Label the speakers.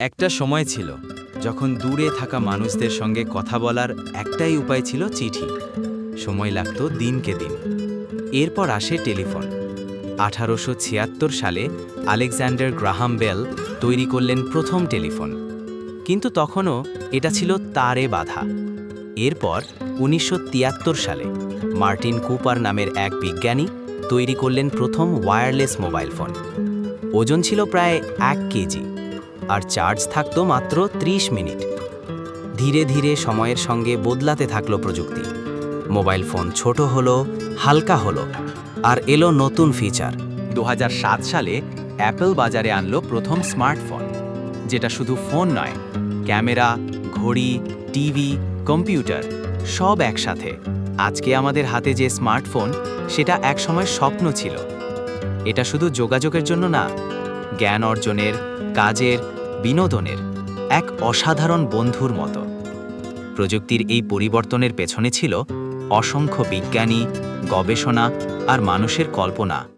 Speaker 1: একটা সময় ছিল যখন দূরে থাকা মানুষদের সঙ্গে কথা বলার একটাই উপায় ছিল চিঠি। সময় লাগত দিনকে দিন। এরপর আসে টেলিফোন। আঠারোশো ছিয়াত্তর সালে আলেকজান্ডার গ্রাহাম বেল তৈরি করলেন প্রথম টেলিফোন। কিন্তু তখনও এটা ছিল তারে বাধা। এরপর উনিশশো তিয়াত্তর সালে মার্টিন কুপার নামের এক বিজ্ঞানী তৈরি করলেন প্রথম ওয়্যারলেস মোবাইল ফোন। ওজন ছিল প্রায় এক কেজি। আর চার্জ থাকত মাত্র ৩০ মিনিট। ধীরে ধীরে সময়ের সঙ্গে বদলাতে থাকল প্রযুক্তি। মোবাইল ফোন ছোট হলো, হালকা হলো, আর এলো নতুন ফিচার। দু হাজার সাত সালে অ্যাপল বাজারে আনলো প্রথম স্মার্টফোন, যেটা শুধু ফোন নয়, ক্যামেরা, ঘড়ি, টিভি, কম্পিউটার, সব একসাথে। আজকে আমাদের হাতে যে স্মার্টফোন, সেটা একসময় স্বপ্ন ছিল। এটা শুধু যোগাযোগের জন্য না, জ্ঞান অর্জনের, কাজের বিনোদনের এক অসাধারণ বন্ধুর মতো। প্রযুক্তির এই পরিবর্তনের পেছনে ছিল অসংখ্য বিজ্ঞানী, গবেষণা আর মানুষের কল্পনা।